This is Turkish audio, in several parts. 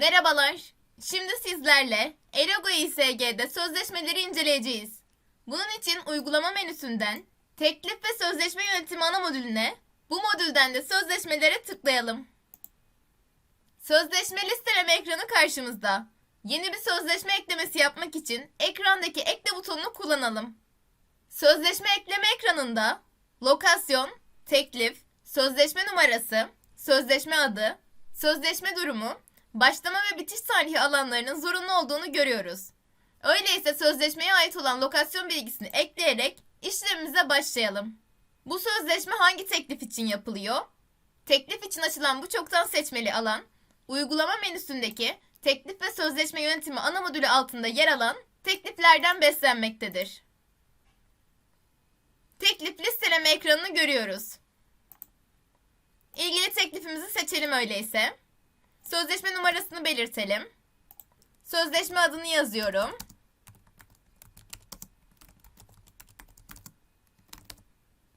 Merhabalar. Şimdi sizlerle Elogo İSG'de sözleşmeleri inceleyeceğiz. Bunun için uygulama menüsünden teklif ve sözleşme yönetimi ana modülüne, bu modülden de sözleşmelere tıklayalım. Sözleşme listeleme ekranı karşımızda. Yeni bir sözleşme eklemesi yapmak için ekrandaki ekle butonunu kullanalım. Sözleşme ekleme ekranında lokasyon, teklif, sözleşme numarası, sözleşme adı, sözleşme durumu, başlama ve bitiş tarihi alanlarının zorunlu olduğunu görüyoruz. Öyleyse sözleşmeye ait olan lokasyon bilgisini ekleyerek işlemimize başlayalım. Bu sözleşme hangi teklif için yapılıyor? Teklif için açılan bu çoktan seçmeli alan, uygulama menüsündeki teklif ve sözleşme yönetimi ana modülü altında yer alan tekliflerden beslenmektedir. Teklif listeleme ekranını görüyoruz. İlgili teklifimizi seçelim öyleyse. Sözleşme numarasını belirtelim. Sözleşme adını yazıyorum.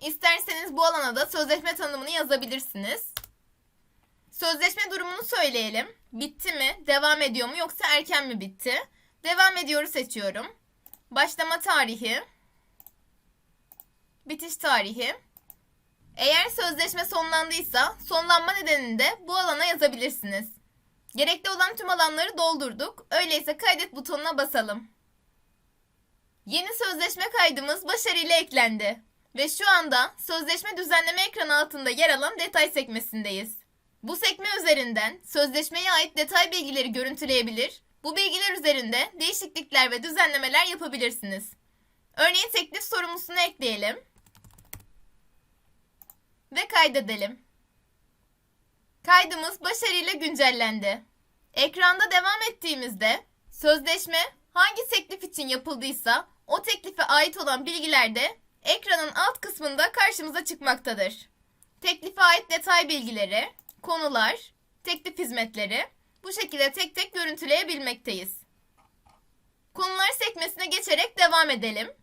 İsterseniz bu alana da sözleşme tanımını yazabilirsiniz. Sözleşme durumunu söyleyelim. Bitti mi, devam ediyor mu yoksa erken mi bitti? Devam ediyoru seçiyorum. Başlama tarihi. Bitiş tarihi. Eğer sözleşme sonlandıysa sonlanma nedenini de bu alana yazabilirsiniz. Gerekli olan tüm alanları doldurduk. Öyleyse kaydet butonuna basalım. Yeni sözleşme kaydımız başarıyla eklendi. Ve şu anda sözleşme düzenleme ekranı altında yer alan detay sekmesindeyiz. Bu sekme üzerinden sözleşmeye ait detay bilgileri görüntüleyebilir, bu bilgiler üzerinde değişiklikler ve düzenlemeler yapabilirsiniz. Örneğin teklif sorumlusunu ekleyelim ve kaydedelim. Kaydımız başarıyla güncellendi. Ekranda devam ettiğimizde sözleşme hangi teklif için yapıldıysa o teklife ait olan bilgiler de ekranın alt kısmında karşımıza çıkmaktadır. Teklife ait detay bilgileri, konular, teklif hizmetleri bu şekilde tek tek görüntüleyebilmekteyiz. Konular sekmesine geçerek devam edelim.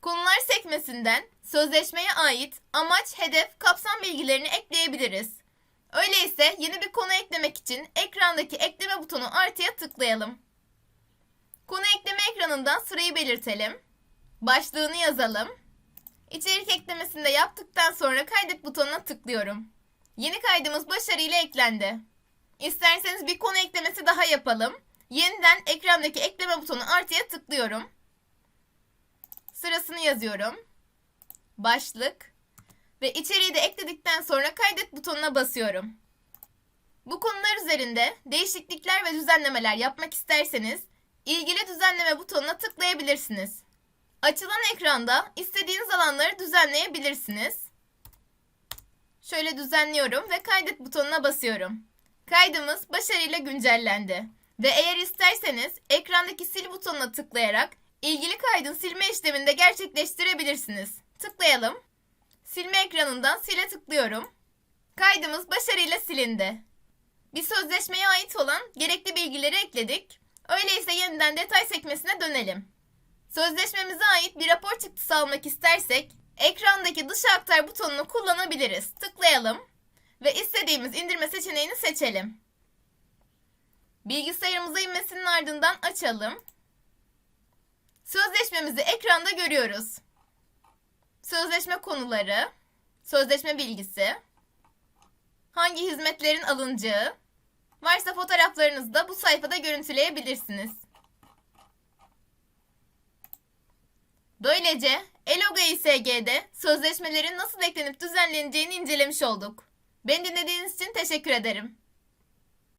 Konular sekmesinden sözleşmeye ait amaç, hedef, kapsam bilgilerini ekleyebiliriz. Öyleyse yeni bir konu eklemek için ekrandaki ekleme butonu artıya tıklayalım. Konu ekleme ekranından sırayı belirtelim. Başlığını yazalım. İçerik eklemesini de yaptıktan sonra kaydet butonuna tıklıyorum. Yeni kaydımız başarıyla eklendi. İsterseniz bir konu eklemesi daha yapalım. Yeniden ekrandaki ekleme butonu artıya tıklıyorum. Sırasını yazıyorum. Başlık ve içeriği de ekledikten sonra kaydet butonuna basıyorum. Bu konular üzerinde değişiklikler ve düzenlemeler yapmak isterseniz ilgili düzenleme butonuna tıklayabilirsiniz. Açılan ekranda istediğiniz alanları düzenleyebilirsiniz. Şöyle düzenliyorum ve kaydet butonuna basıyorum. Kaydımız başarıyla güncellendi. Ve eğer isterseniz ekrandaki sil butonuna tıklayarak ilgili kaydın silme işlemini de gerçekleştirebilirsiniz. Tıklayalım. Silme ekranından sile tıklıyorum. Kaydımız başarıyla silindi. Bir sözleşmeye ait olan gerekli bilgileri ekledik. Öyleyse yeniden detay sekmesine dönelim. Sözleşmemize ait bir rapor çıktısı almak istersek ekrandaki dışa aktar butonunu kullanabiliriz. Tıklayalım ve istediğimiz indirme seçeneğini seçelim. Bilgisayarımıza inmesinin ardından açalım. Sözleşmemizi ekranda görüyoruz. Sözleşme konuları, sözleşme bilgisi, hangi hizmetlerin alınacağı, varsa fotoğraflarınızı da bu sayfada görüntüleyebilirsiniz. Böylece Eloga İSG'de sözleşmelerin nasıl eklenip düzenleneceğini incelemiş olduk. Beni dinlediğiniz için teşekkür ederim.